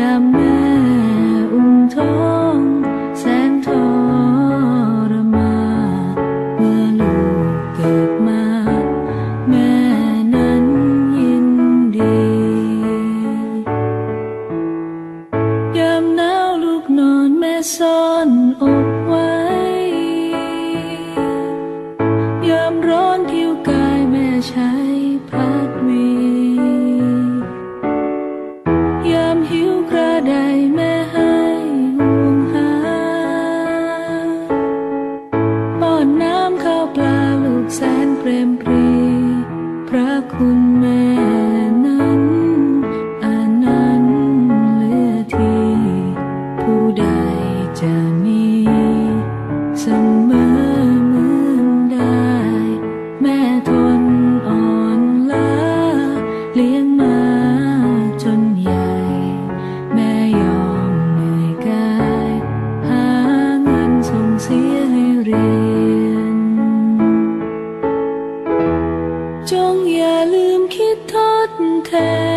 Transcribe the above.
ยามแม่อุ้มท้องแสนทรมานเมื่อลูกเกิดมา แม่นั้นยินดียามหนาวลูกนอนแม่ซ่อนอกไว้ ยามร้อนผิวกายแม่ใช้พัด รมปรี พระคุณแม่นั้นอนันต์เหลือทีผู้ใดจะมีเสมอเหมือนได้ แม่ทนอ่อนล้าเลี้ยงมาจนใหญ่ แม่ยอมเหนื่อยกาย หาเงินส่งเสียให้เรียน ด